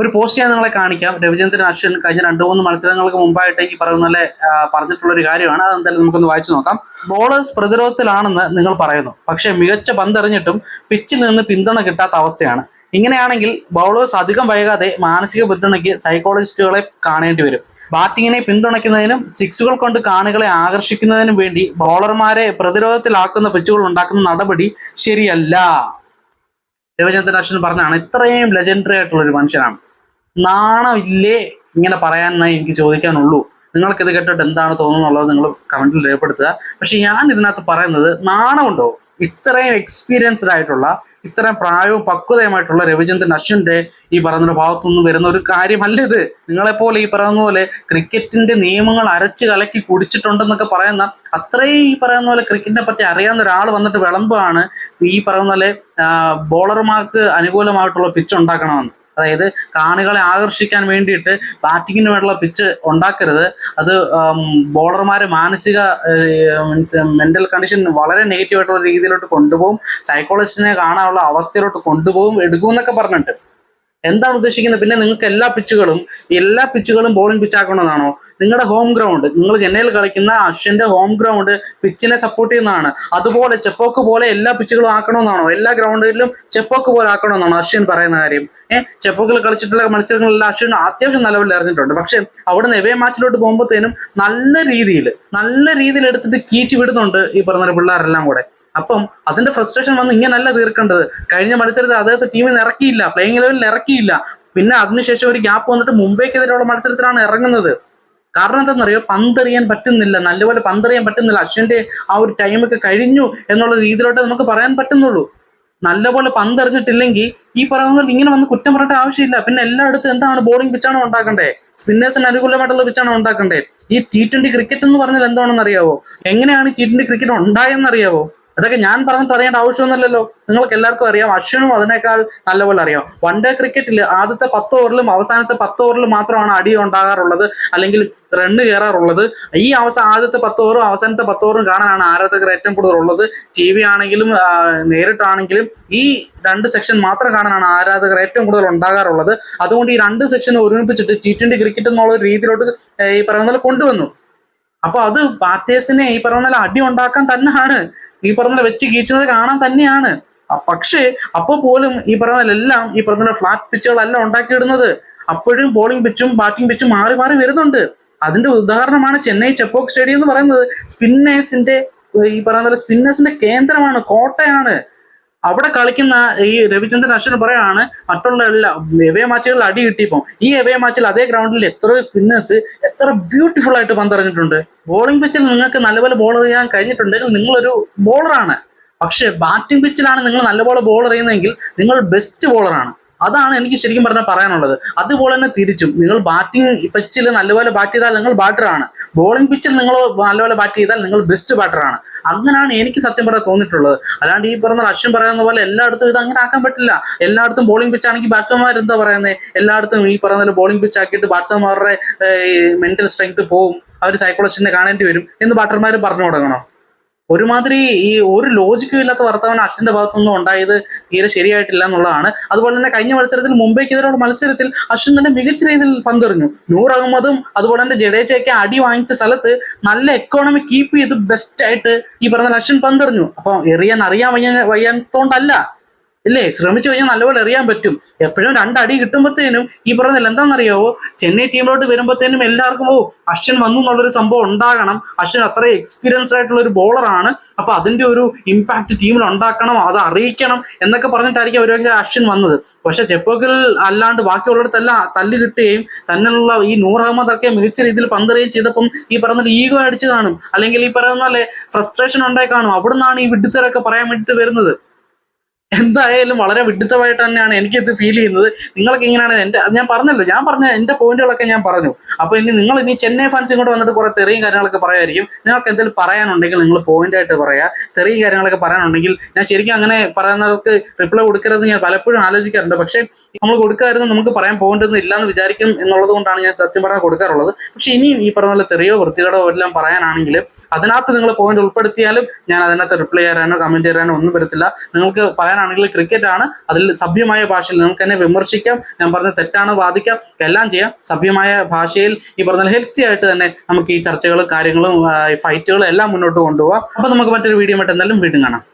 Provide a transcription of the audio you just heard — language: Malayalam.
ഒരു പോസ്റ്റ് ഞാൻ നിങ്ങളെ കാണിക്കാം. രവിചന്ദ്രൻ അശ്വിൻ കഴിഞ്ഞ രണ്ടു മൂന്ന് മത്സരങ്ങൾക്ക് മുമ്പായിട്ട് ഈ പറയുന്ന പറഞ്ഞിട്ടുള്ള ഒരു കാര്യമാണ്. അതെന്തായാലും നമുക്കൊന്ന് വായിച്ചു നോക്കാം. ബോളേഴ്സ് പ്രതിരോധത്തിലാണെന്ന് നിങ്ങൾ പറയുന്നു. പക്ഷേ മികച്ച പന്തെറിഞ്ഞിട്ടും പിച്ചിൽ നിന്ന് പിന്തുണ കിട്ടാത്ത അവസ്ഥയാണ്. ഇങ്ങനെയാണെങ്കിൽ ബൗളേഴ്സ് അധികം വൈകാതെ മാനസിക പിന്തുണയ്ക്ക് സൈക്കോളജിസ്റ്റുകളെ കാണേണ്ടി വരും. ബാറ്റിങ്ങിനെ പിന്തുണയ്ക്കുന്നതിനും സിക്സുകൾ കൊണ്ട് കാണികളെ ആകർഷിക്കുന്നതിനും വേണ്ടി ബൗളർമാരെ പ്രതിരോധത്തിലാക്കുന്ന പിച്ചുകൾ ഉണ്ടാക്കുന്ന നടപടി ശരിയല്ല. രവിചന്ദ്രൻ അശ്വിൻ പറഞ്ഞാണ് ഇത്രയും ലെജൻഡറി ആയിട്ടുള്ള ഒരു മനുഷ്യനാണ്. നാണമില്ലേ? ഇങ്ങനെ പറയാനായി എനിക്ക് ചോദിക്കാനുള്ളൂ. നിങ്ങൾക്കിത് കേട്ടിട്ട് എന്താണ് തോന്നുന്നുള്ളത് നിങ്ങൾ കമന്റിൽ രേഖപ്പെടുത്തുക. പക്ഷെ ഞാൻ ഇതിനകത്ത് പറയുന്നത് നാണമുണ്ടോ? ഇത്രയും എക്സ്പീരിയൻസ്ഡ് ആയിട്ടുള്ള ഇത്രയും പ്രായവും പക്വതയുമായിട്ടുള്ള രവിചന്ദ്രൻ അശ്വിന്റെ ഈ പറയുന്ന ഭാഗത്തുനിന്ന് വരുന്ന ഒരു കാര്യമല്ല ഇത്? നിങ്ങളെപ്പോലെ ഈ പറയുന്ന പോലെ ക്രിക്കറ്റിന്റെ നിയമങ്ങൾ അരച്ച് കലക്കി കുടിച്ചിട്ടുണ്ടെന്നൊക്കെ പറയുന്ന അത്രയും ഈ പറയുന്ന പോലെ ക്രിക്കറ്റിനെ പറ്റി അറിയാവുന്ന ഒരാൾ വന്നിട്ട് വിളമ്പാണ് ഈ പറയുന്ന പോലെ ബോളർമാർക്ക് അനുകൂലമായിട്ടുള്ള പിച്ച് ഉണ്ടാക്കണമെന്ന്. അതായത് കാണികളെ ആകർഷിക്കാൻ വേണ്ടിയിട്ട് ബാറ്റിങ്ങിന് വേണ്ടിയുള്ള പിച്ച് ഉണ്ടാക്കരുത്. അത് ബോളർമാരെ മാനസിക മീൻസ് മെന്റൽ കണ്ടീഷൻ വളരെ നെഗറ്റീവ് ആയിട്ടുള്ള രീതിയിലോട്ട് കൊണ്ടുപോകും. സൈക്കോളജിസ്റ്റിനെ കാണാനുള്ള അവസ്ഥയിലോട്ട് കൊണ്ടുപോകും. എടുക്കും എന്നൊക്കെ പറഞ്ഞിട്ട്. എന്താണ് ഉദ്ദേശിക്കുന്നത്? പിന്നെ നിങ്ങൾക്ക് എല്ലാ പിച്ചുകളും എല്ലാ പിച്ചുകളും ബോളിംഗ് പിച്ച് ആക്കണമെന്നാണോ? നിങ്ങളുടെ ഹോം ഗ്രൗണ്ട് നിങ്ങൾ ചെന്നൈയിൽ കളിക്കുന്ന അശ്വിന്റെ ഹോം ഗ്രൗണ്ട് പിച്ചിനെ സപ്പോർട്ട് ചെയ്യുന്നതാണ്. അതുപോലെ ചെപ്പോക്ക് പോലെ എല്ലാ പിച്ചുകളും ആക്കണമെന്നാണോ? എല്ലാ ഗ്രൗണ്ടിലും ചെപ്പോക്ക് പോലെ ആക്കണമെന്നാണോ അശ്വിൻ പറയുന്ന കാര്യം? ഏഹ് ചെപ്പോക്കിൽ കളിച്ചിട്ടുള്ള മത്സരങ്ങളെല്ലാം അശ്വിൻ അത്യാവശ്യം നിലവിൽ എറിഞ്ഞിട്ടുണ്ട്. പക്ഷെ അവിടെ എവേ മാച്ചിലോട്ട് പോകുമ്പോഴത്തേനും നല്ല രീതിയിൽ നല്ല രീതിയിൽ എടുത്തിട്ട് കീച്ച് വിടുന്നുണ്ട് ഈ പറഞ്ഞ പിള്ളേരെല്ലാം കൂടെ. അപ്പം അതിന്റെ ഫ്രസ്ട്രേഷൻ വന്ന് ഇങ്ങനല്ല തീർക്കേണ്ടത്. കഴിഞ്ഞ മത്സരത്തിൽ അദ്ദേഹത്തെ ടീമിൽ നിന്ന് ഇറക്കിയില്ല പ്ലേയിങ് ലെവലിൽ ഇറക്കിയില്ല. പിന്നെ അതിനുശേഷം ഒരു ഗ്യാപ്പ് വന്നിട്ട് മുംബൈക്കെതിരെയുള്ള മത്സരത്തിലാണ് ഇറങ്ങുന്നത്. കാരണം എന്താണെന്നറിയോ? പന്തെറിയാൻ പറ്റുന്നില്ല. നല്ലപോലെ പന്തെറിയാൻ പറ്റുന്നില്ല. അശ്വിന്റെ ആ ഒരു ടൈമൊക്കെ കഴിഞ്ഞു എന്നുള്ള രീതിയിലോട്ട് നമുക്ക് പറയാൻ പറ്റുന്നുള്ളൂ. നല്ലപോലെ പന്തെറിഞ്ഞിട്ടില്ലെങ്കിൽ ഈ പറയുന്ന ഇങ്ങനെ വന്ന് കുറ്റം പറഞ്ഞിട്ട് ആവശ്യമില്ല. പിന്നെ എല്ലായിടത്തും എന്താണ് ബോളിംഗ് പിച്ചാണോ ഉണ്ടാക്കണ്ടേ? സ്പിന്നേഴ്സിന് അനുകൂലമായിട്ടുള്ള പിച്ചാണോ ഉണ്ടാക്കണ്ടേ? ഈ ടി ട്വന്റി ക്രിക്കറ്റ് എന്ന് പറഞ്ഞാൽ എന്താണെന്ന് അറിയാവോ എങ്ങനെയാണ് ടി ട്വന്റി ക്രിക്കറ്റ് ഉണ്ടായെന്ന് അറിയാവോ അതൊക്കെ ഞാൻ പറഞ്ഞിട്ട് അറിയേണ്ട ആവശ്യമൊന്നുമില്ലല്ലോ. നിങ്ങൾക്ക് എല്ലാവർക്കും അറിയാം. അശ്വനും അതിനേക്കാൾ നല്ലപോലെ അറിയാം. വൺ ഡേ ക്രിക്കറ്റിൽ ആദ്യത്തെ പത്ത് ഓവറിലും അവസാനത്തെ പത്ത് ഓവറിലും മാത്രമാണ് അടി ഉണ്ടാകാറുള്ളത്. അല്ലെങ്കിൽ റണ്ണ് കയറാറുള്ളത് ഈ അവസാന ആദ്യത്തെ പത്ത് ഓവറും അവസാനത്തെ പത്ത് ഓവറും കാണാനാണ് ആരാധകർ ഏറ്റവും കൂടുതൽ ഉള്ളത്. ടി വി ആണെങ്കിലും നേരിട്ടാണെങ്കിലും ഈ രണ്ട് സെക്ഷൻ മാത്രം കാണാനാണ് ആരാധകർ ഏറ്റവും കൂടുതൽ ഉണ്ടാകാറുള്ളത്. അതുകൊണ്ട് ഈ രണ്ട് സെക്ഷൻ ഒരുമിപ്പിച്ചിട്ട് ടി ട്വന്റി ക്രിക്കറ്റ് എന്നുള്ള രീതിയിലോട്ട് ഈ പറയുന്ന കൊണ്ടുവന്നു. അപ്പൊ അത് ബാറ്റേഴ്സിനെ ഈ പറഞ്ഞ അടി ഉണ്ടാക്കാൻ തന്നെയാണ്. ഈ പറഞ്ഞ വെച്ച് കീച്ചുന്നത് കാണാൻ തന്നെയാണ്. പക്ഷേ അപ്പോൾ പോലും ഈ പറയുന്ന എല്ലാം ഈ പറഞ്ഞ ഫ്ലാറ്റ് പിച്ചുകളല്ല ഉണ്ടാക്കിയിടുന്നത്. അപ്പോഴും ബോളിംഗ് പിച്ചും ബാറ്റിംഗ് പിച്ചും മാറി മാറി വരുന്നുണ്ട്. അതിന്റെ ഉദാഹരണമാണ് ചെന്നൈ ചെപ്പോക്ക് സ്റ്റേഡിയം എന്ന് പറയുന്നത്. സ്പിന്നേഴ്സിന്റെ ഈ പറയുന്ന സ്പിന്നേഴ്സിന്റെ കേന്ദ്രമാണ് കോട്ടയാണ്. അവിടെ കളിക്കുന്ന ഈ രവിചന്ദ്രൻ അശ്വിൻ പറയാണ് മറ്റുള്ള എല്ലാ എവേ മാച്ചുകളിൽ അടി കിട്ടിയപ്പോൾ ഈ എവേ മാച്ചിൽ അതേ ഗ്രൗണ്ടിൽ എത്രയോ സ്പിന്നേഴ്സ് എത്ര ബ്യൂട്ടിഫുൾ ആയിട്ട് പന്തറിഞ്ഞിട്ടുണ്ട്. ബോളിംഗ് പിച്ചിൽ നിങ്ങൾക്ക് നല്ലപോലെ ബോൾ എറിയാൻ കഴിഞ്ഞിട്ടുണ്ടെങ്കിൽ നിങ്ങളൊരു ബോളറാണ് പക്ഷെ ബാറ്റിംഗ് പിച്ചിലാണ് നിങ്ങൾ നല്ലപോലെ ബോൾ എറിയുന്നതെങ്കിൽ നിങ്ങൾ ബെസ്റ്റ് ബോളറാണ് അതാണ് എനിക്ക് ശരിക്കും പറഞ്ഞാൽ പറയാനുള്ളത്. അതുപോലെ തന്നെ തിരിച്ചും. നിങ്ങൾ ബാറ്റിംഗ് പിച്ചിൽ നല്ലപോലെ ബാറ്റ് ചെയ്താൽ നിങ്ങൾ ബാറ്ററാണ് ബോളിംഗ് പിച്ചിൽ നിങ്ങൾ നല്ലപോലെ ബാറ്റ് ചെയ്താൽ നിങ്ങൾ ബെസ്റ്റ് ബാറ്ററാണ് അങ്ങനെയാണ് എനിക്ക് സത്യം പറയാൻ തോന്നിയിട്ടുള്ളത്. അല്ലാണ്ട് ഈ പറഞ്ഞ അശ്വിൻ പറയുന്ന പോലെ എല്ലായിടത്തും ഇത് അങ്ങനെ ആക്കാൻ പറ്റില്ല. എല്ലായിടത്തും ബോളിംഗ് പിച്ച് ആണെങ്കിൽ ബാറ്റ്സ്മാൻമാർ എന്താ പറയുന്നത് എല്ലായിടത്തും ഈ പറയുന്ന ബോളിംഗ് പിച്ച് ആക്കിയിട്ട് മെന്റൽ സ്ട്രെങ്ത് പോവും. അവർ സൈക്കോളജിസ്റ്റിനെ കാണേണ്ടി വരും എന്ന് ബാറ്റർമാർ പറഞ്ഞു തുടങ്ങണം. ഒരുമാതിരി ഈ ഒരു ലോജിക്കും ഇല്ലാത്ത വർത്തമാനം അശ്വിന്റെ ഭാഗത്തുനിന്നും ഉണ്ടായത് തീരെ ശരിയായിട്ടില്ല എന്നുള്ളതാണ്. അതുപോലെ തന്നെ കഴിഞ്ഞ മത്സരത്തിൽ മുംബൈക്കെതിരെയുള്ള മത്സരത്തിൽ അശ്വിൻ തന്നെ മികച്ച രീതിയിൽ പന്തെറിഞ്ഞു. നൂർ അഹമ്മദും അതുപോലെ തന്നെ ജഡേജയൊക്കെ അടി വാങ്ങിച്ച സ്ഥലത്ത് നല്ല എക്കോണമി കീപ്പ് ചെയ്ത് ബെസ്റ്റ് ആയിട്ട് ഈ പറഞ്ഞ അശ്വിൻ പന്തെറിഞ്ഞു. അപ്പൊ എറിയാൻ അറിയാൻ വയ്യ വയ്യാത്തോണ്ടല്ല. ഇല്ലേ? ശ്രമിച്ചു കഴിഞ്ഞാൽ നല്ലപോലെ എറിയാൻ പറ്റും. എപ്പോഴും രണ്ടടി കിട്ടുമ്പോഴത്തേനും ഈ പറഞ്ഞതിൽ എന്താണെന്നറിയാവോ? ചെന്നൈ ടീമിലോട്ട് വരുമ്പോഴത്തേനും എല്ലാവർക്കും ഓ അശ്വിൻ വന്നു എന്നുള്ളൊരു സംഭവം ഉണ്ടാകണം. അശ്വിൻ അത്ര എക്സ്പീരിയൻസ്ഡ് ആയിട്ടുള്ള ഒരു ബോളറാണ് അപ്പൊ അതിന്റെ ഒരു ഇമ്പാക്ട് ടീമിൽ ഉണ്ടാക്കണം അത് അറിയിക്കണം എന്നൊക്കെ പറഞ്ഞിട്ടായിരിക്കും അവരൊക്കെ അശ്വിൻ വന്നത്. പക്ഷെ ചെപ്പോക്കിൽ അല്ലാണ്ട് ബാക്കിയുള്ളിടത്തെല്ലാം തല്ല് കിട്ടുകയും തന്നെയുള്ള ഈ നൂർ അഹമ്മദ് മികച്ച രീതിയിൽ പന്തറിയുകയും ചെയ്തപ്പം ഈ പറഞ്ഞ ഈഗോ അടിച്ചു കാണും. അല്ലെങ്കിൽ ഈ പറയുന്ന പോലെ ഫ്രസ്ട്രേഷൻ ഉണ്ടായി കാണും. അവിടുന്നാണ് ഈ വിഡ്ഢിത്തരൊക്കെ പറയാൻ വേണ്ടിയിട്ട് വരുന്നത്. എന്തായാലും വളരെ വിഡിത്തമായിട്ട് തന്നെയാണ് എനിക്ക് ഇത് ഫീൽ ചെയ്യുന്നത്. നിങ്ങൾക്ക് ഇങ്ങനെയാണ് എന്റെ ഞാൻ പറഞ്ഞല്ലോ ഞാൻ പറഞ്ഞ എന്റെ പോയിന്റുകളൊക്കെ ഞാൻ പറഞ്ഞു. അപ്പൊ ഇനി നിങ്ങൾ ഇനി ചെന്നൈ ഫാൻസ് ഇങ്ങോട്ട് വന്നിട്ട് കുറെ തെറിയും കാര്യങ്ങളൊക്കെ പറയായിരിക്കും നിങ്ങൾക്ക് എന്തെങ്കിലും പറയാനുണ്ടെങ്കിൽ നിങ്ങൾ പോയിന്റ് ആയിട്ട് പറയാ. തെറിയും കാര്യങ്ങളൊക്കെ പറയാനുണ്ടെങ്കിൽ ഞാൻ ശരിക്കും അങ്ങനെ പറയുന്നവർക്ക് റിപ്ലൈ കൊടുക്കരുത് ഞാൻ പലപ്പോഴും ആലോചിക്കാറുണ്ട്. പക്ഷേ നമ്മൾ കൊടുക്കായിരുന്നു നമുക്ക് പറയാൻ പോകേണ്ടതൊന്നും ഇല്ലാന്ന് വിചാരിക്കും എന്നുള്ളത് കൊണ്ടാണ് ഞാൻ സത്യം പറഞ്ഞാൽ കൊടുക്കാറുള്ളത്. പക്ഷെ ഇനിയും ഈ പറഞ്ഞ പോലെ തെറിയോ വൃത്തികേടോ എല്ലാം പറയാനാണെങ്കിൽ അതിനകത്ത് നിങ്ങൾ പോയിന്റ് ഉൾപ്പെടുത്തിയാലും ഞാൻ അതിനകത്ത് റിപ്ലൈ ചെയ്യാനോ കമന്റ് ചെയ്യാനോ ഒന്നും വരത്തില്ല. നിങ്ങൾക്ക് പറയാനാണെങ്കിൽ ക്രിക്കറ്റ് ആണ്. അതിൽ സഭ്യമായ ഭാഷയിൽ നിങ്ങൾക്ക് എന്നെ വിമർശിക്കാം. ഞാൻ പറഞ്ഞ തെറ്റാണ് വാദിക്കാം. എല്ലാം ചെയ്യാം. സഭ്യമായ ഭാഷയിൽ ഈ പറഞ്ഞ ഹെൽത്തി ആയിട്ട് തന്നെ നമുക്ക് ഈ ചർച്ചകളും കാര്യങ്ങളും ഫൈറ്റുകളും എല്ലാം മുന്നോട്ട് കൊണ്ടുപോകാം അപ്പൊ നമുക്ക് മറ്റൊരു വീഡിയോ മറ്റെന്തായാലും വീണ്ടും കാണാം.